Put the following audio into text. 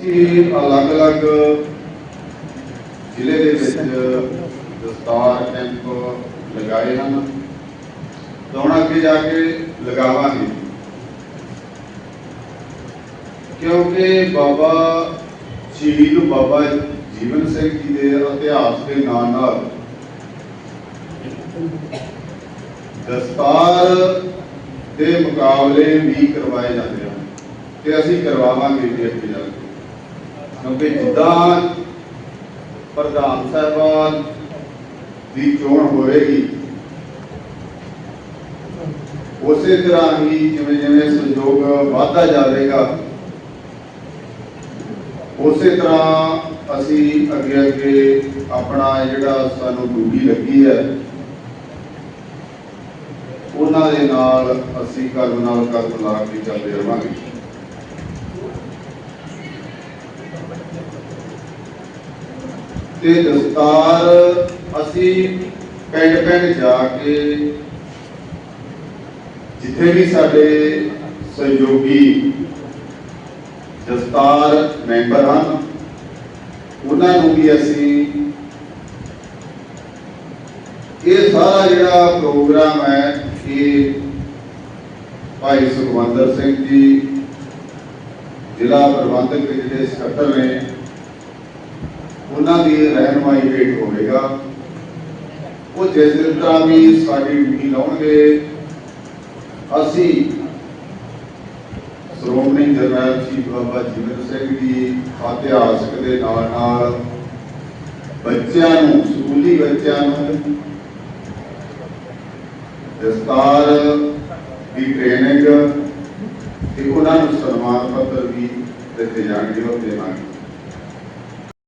ਅਸੀਂ ਅਲੱਗ-ਅਲੱਗ ਜ਼ਿਲ੍ਹੇ ਦੇ ਵਿੱਚ ਦਸਤਾਰ, ਕੈਂਪ ਲਗਾਏ ਹਨ। ਤਾਂ ਹੁਣ ਅੱਗੇ ਜਾ ਕੇ ਲਗਾਵਾਂਗੇ। ਕਿਉਂਕਿ ਬਾਬਾ ਸ਼ਹੀਦ ਬਾਬਾ ਜੀਵਨ ਸਿੰਘ ਜੀ ਦੇ ਇਤਿਹਾਸ ਦੇ ਨਾਲ ਨਾਲ ਦਸਤਾਰ ਦੇ ਮੁਕਾਬਲੇ ਵੀ ਕਰਵਾਏ ਜਾਂਦੇ ਹਨ। ਤੇ ਅਸੀਂ ਕਰਵਾਵਾਂਗੇ ਜੀ ਅੱਗੇ ਜਾ ਕੇ। ਕਿਉਂਕਿ ਜਿੱਦਾਂ ਪ੍ਰਧਾਨ ਸਾਹਿਬਾਨ ਦੀ ਚੋਣ ਹੋਵੇਗੀ ਉਸੇ ਤਰ੍ਹਾਂ ਹੀ ਜਿਵੇਂ ਜਿਵੇਂ ਸੰਯੋਗ ਵਧਦਾ ਜਾਵੇਗਾ, ਉਸੇ ਤਰ੍ਹਾਂ ਅਸੀਂ ਅੱਗੇ ਅੱਗੇ ਆਪਣਾ ਜਿਹੜਾ ਸਾਨੂੰ ਡਿਊਟੀ ਲੱਗੀ ਹੈ, ਉਹਨਾਂ ਦੇ ਨਾਲ ਅਸੀਂ ਕਦਮ ਨਾਲ ਕਦਮ ਲਾ ਕੇ ਚੱਲਦੇ ਰਵਾਂਗੇ। ਤੇ ਦਸਤਾਰ ਅਸੀਂ ਪਿੰਡ ਪਿੰਡ ਜਾ ਕੇ ਜਿੱਥੇ ਵੀ ਸਾਡੇ ਸਹਿਯੋਗੀ ਦਸਤਾਰ ਮੈਂਬਰ ਹਨ, ਉਹਨਾਂ ਨੂੰ ਵੀ ਅਸੀਂ ਇਹ ਸਾਰਾ ਜਿਹੜਾ ਪ੍ਰੋਗਰਾਮ ਹੈ, ਇਹ ਭਾਈ ਸੁਖਵੰਦਰ ਸਿੰਘ ਜੀ ਜ਼ਿਲ੍ਹਾ ਪ੍ਰਬੰਧਕ ਜਿਹੜੇ ਸਕੱਤਰ ਨੇ ਉਹਨਾਂ ਦੀ ਰਹਿਨਮਾਈ ਹੇਠ ਹੋਵੇਗਾ, ਉਹ ਜਿਸ ਤਰ੍ਹਾਂ ਵੀ ਸਾਡੀ ਡਿਊਟੀ ਲਾਉਣਗੇ। ਅਸੀਂ ਸ਼੍ਰੋਮਣੀ ਜਨਰਲ ਸ਼ਹੀਦ ਬਾਬਾ ਜੀਵਨ ਸਿੰਘ ਜੀ ਇਤਿਹਾਸਕ ਦੇ ਨਾਲ ਨਾਲ ਬੱਚਿਆਂ ਨੂੰ, ਸਕੂਲੀ ਬੱਚਿਆਂ ਨੂੰ ਦਸਤਾਰ ਦੀ ਟ੍ਰੇਨਿੰਗ ਤੇ ਉਹਨਾਂ ਨੂੰ ਸਨਮਾਨ ਪੱਤਰ ਵੀ ਦਿੱਤੇ ਜਾਣਗੇ, ਉਹ ਦੇਵਾਂਗੇ।